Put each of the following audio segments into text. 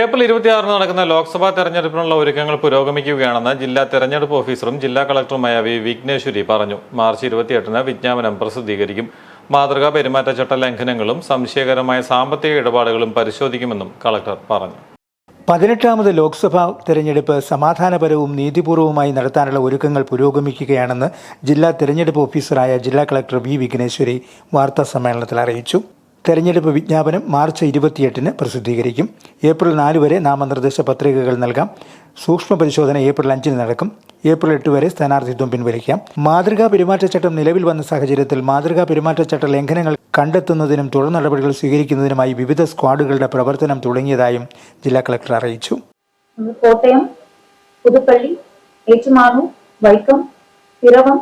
April ഇരുപത്തിയാറിന് നടക്കുന്ന ലോക്സഭാ തെരഞ്ഞെടുപ്പിനുള്ള ഒരുക്കങ്ങൾ പുരോഗമിക്കുകയാണെന്ന് ജില്ലാ തെരഞ്ഞെടുപ്പ് ഓഫീസറും ജില്ലാ കളക്ടറുമായ വി വിഘ്നേശ്വരി പറഞ്ഞു. മാർച്ച് ഇരുപത്തിയെട്ടിന് വിജ്ഞാപനം പ്രസിദ്ധീകരിക്കും. മാതൃകാ പെരുമാറ്റച്ചട്ട ലംഘനങ്ങളും സംശയകരമായ സാമ്പത്തിക ഇടപാടുകളും പരിശോധിക്കുമെന്നും കളക്ടർ പറഞ്ഞു. പതിനെട്ടാമത് ലോക്സഭാ തെരഞ്ഞെടുപ്പ് സമാധാനപരവും നീതിപൂർവവുമായി നടത്താനുള്ള ഒരുക്കങ്ങൾ പുരോഗമിക്കുകയാണെന്ന് ജില്ലാ തെരഞ്ഞെടുപ്പ് ഓഫീസറായ ജില്ലാ കളക്ടർ വി വിഘ്നേശ്വരി വാർത്താ സമ്മേളനത്തിൽ അറിയിച്ചു. തെരഞ്ഞെടുപ്പ് വിജ്ഞാപനം മാർച്ച് ഇരുപത്തിയെട്ടിന് പ്രസിദ്ധീകരിക്കും. ഏപ്രിൽ നാല് വരെ നാമനിർദ്ദേശ പത്രികകൾ നൽകാം. സൂക്ഷ്മ പരിശോധന ഏപ്രിൽ അഞ്ചിന് നടക്കും. ഏപ്രിൽ എട്ട് വരെ സ്ഥാനാർത്ഥിത്വം പിൻവലിക്കാം മാതൃകാ പെരുമാറ്റച്ചട്ടം നിലവിൽ വന്ന സാഹചര്യത്തിൽ മാതൃകാ പെരുമാറ്റച്ചട്ട ലംഘനങ്ങൾ കണ്ടെത്തുന്നതിനും തുടർ നടപടികൾ സ്വീകരിക്കുന്നതിനുമായി വിവിധ സ്ക്വാഡുകളുടെ പ്രവർത്തനം തുടങ്ങിയതായും ജില്ലാ കളക്ടർ അറിയിച്ചു. കോട്ടയം പുതുപ്പള്ളി ഏറ്റുമാനൂർ വൈക്കം പിറവം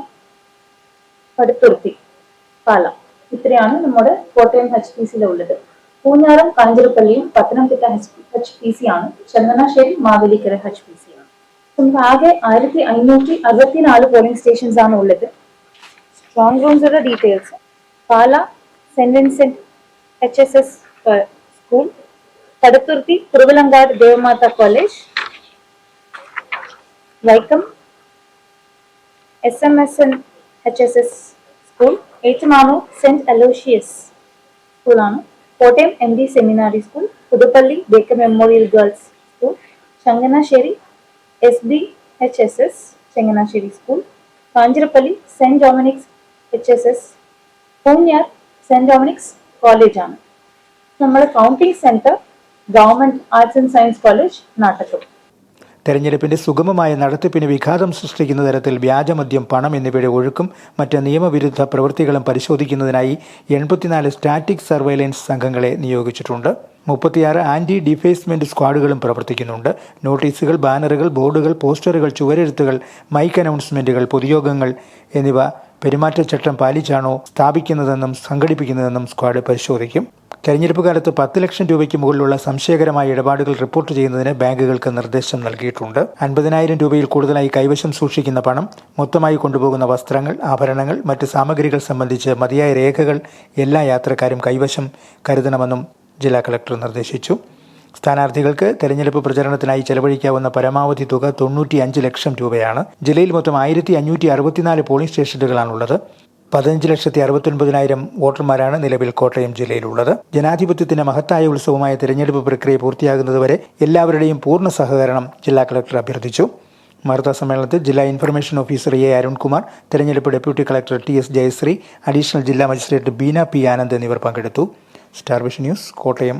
പടുത്തുരുത്തി പാല. ഇത്രയാണ് നമ്മുടെ Kottayam H P സിയിലുള്ളത് പൂഞ്ഞാറം കാഞ്ഞിരപ്പള്ളിയും Pathanamthitta H P C ആണ് Changanassery Mavelikkara H P C ആണ് നമുക്ക് ആകെ ആയിരത്തി അഞ്ഞൂറ്റി അറുപത്തിനാല് പോളിംഗ് സ്റ്റേഷൻസ് ആണ് ഉള്ളത് strong റൂംസിന്റെ details Pala Saint Vincent H S S school Kaduthuruthy Kuravilangad Devamatha college Vaikom S M S N H S S school Ettumanoor saint Aloysius സ്കൂളാണ് Kottayam M D seminary school Puthuppally Baker Memorial Girls school Changanassery S B H S S Changanassery school Kanjirappally Saint Dominic's H S S Poonjar Saint Dominic's കോളേജാണ് നമ്മുടെ counting centre government arts and science college Nattakom തെരഞ്ഞെടുപ്പിന്റെ സുഗമമായ നടത്തിപ്പിന് വിഘാതം സൃഷ്ടിക്കുന്ന തരത്തിൽ വ്യാജമദ്യം പണം എന്നിവയുടെ ഒഴുക്കും മറ്റ് നിയമവിരുദ്ധ പ്രവൃത്തികളും പരിശോധിക്കുന്നതിനായി എൺപത്തിനാല് സ്റ്റാറ്റിക് സർവൈലൻസ് സംഘങ്ങളെ നിയോഗിച്ചിട്ടുണ്ട്. മുപ്പത്തിയാറ് ആന്റി ഡിഫേസ്മെന്റ് സ്ക്വാഡുകളും പ്രവർത്തിക്കുന്നുണ്ട്. നോട്ടീസുകൾ ബാനറുകൾ ബോർഡുകൾ പോസ്റ്ററുകൾ ചുവരെഴുത്തുകൾ മൈക്ക് അനൗൺസ്മെന്റുകൾ പൊതുയോഗങ്ങൾ എന്നിവ പെരുമാറ്റച്ചട്ടം പാലിച്ചാണോ സ്ഥാപിക്കുന്നതെന്നും സംഘടിപ്പിക്കുന്നതെന്നും സ്ക്വാഡ് പരിശോധിക്കും. തെരഞ്ഞെടുപ്പ് കാലത്ത് പത്ത് ലക്ഷം രൂപയ്ക്ക് മുകളിലുള്ള സംശയകരമായ ഇടപാടുകൾ റിപ്പോർട്ട് ചെയ്യുന്നതിന് ബാങ്കുകൾക്ക് നിർദ്ദേശം നൽകിയിട്ടുണ്ട്. അൻപതിനായിരം രൂപയിൽ കൂടുതലായി കൈവശം സൂക്ഷിക്കുന്ന പണം മൊത്തമായി കൊണ്ടുപോകുന്ന വസ്ത്രങ്ങൾ ആഭരണങ്ങൾ മറ്റ് സാമഗ്രികൾ സംബന്ധിച്ച് മതിയായ രേഖകൾ എല്ലാ യാത്രക്കാരും കൈവശം കരുതണമെന്നും ജില്ലാ കളക്ടർ നിർദ്ദേശിച്ചു. സ്ഥാനാർത്ഥികൾക്ക് തെരഞ്ഞെടുപ്പ് പ്രചരണത്തിനായി ചെലവഴിക്കാവുന്ന പരമാവധി തുക തൊണ്ണൂറ്റി ലക്ഷം രൂപയാണ്. ജില്ലയിൽ മൊത്തം ആയിരത്തി പോളിംഗ് സ്റ്റേഷനുകളാണുള്ളത്. പതിനഞ്ച് ലക്ഷത്തി അറുപത്തൊൻപതിനായിരം വോട്ടർമാരാണ് നിലവിൽ കോട്ടയം ജില്ലയിലുള്ളത്. ജനാധിപത്യത്തിന്റെ മഹത്തായ ഉത്സവമായ തിരഞ്ഞെടുപ്പ് പ്രക്രിയ പൂർത്തിയാകുന്നതുവരെ എല്ലാവരുടെയും പൂർണ സഹകരണം ജില്ലാ കളക്ടർ അഭ്യർത്ഥിച്ചു. വാർത്താ സമ്മേളനത്തിൽ ജില്ലാ ഇൻഫർമേഷൻ ഓഫീസർ എ അരുൺകുമാർ തെരഞ്ഞെടുപ്പ് deputy collector T S Jayashree additional ജില്ലാ മജിസ്ട്രേറ്റ് ബീന പി ആനന്ദ് എന്നിവർ പങ്കെടുത്തു. Star Vision News Kottayam.